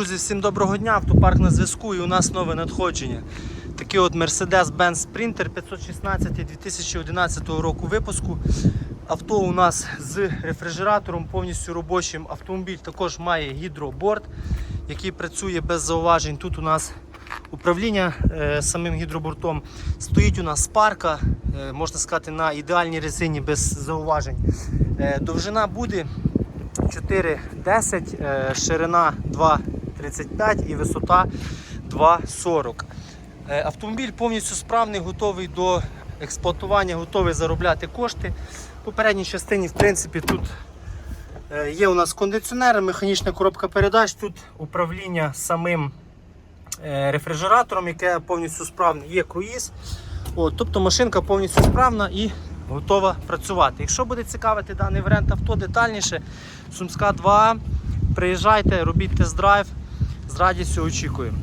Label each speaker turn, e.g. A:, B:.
A: друзі, всім доброго дня! Автопарк на зв'язку і у нас нове надходження. Такий от Mercedes-Benz Sprinter 516 2011 року випуску. Авто у нас з рефрижератором, повністю робочим автомобіль також має гідроборд, який працює без зауважень. Тут у нас управління е, самим гідробортом. Стоїть у нас парка, е, можна сказати, на ідеальній резині без зауважень. Е, довжина буде. 4,10, е, ширина 2 35 і висота 2,40. Е, автомобіль повністю справний, готовий до експлуатування, готовий заробляти кошти. В попередній частині в принципі, тут е, є у нас кондиціонер, механічна коробка передач, тут управління самим е, рефрижератором, яке повністю справне, є круїз. От, Тобто машинка повністю справна і готова працювати. Якщо буде цікавити даний варіант авто детальніше, Сумська 2А, приїжджайте, робіть тест-драйв. Радістю очікуємо.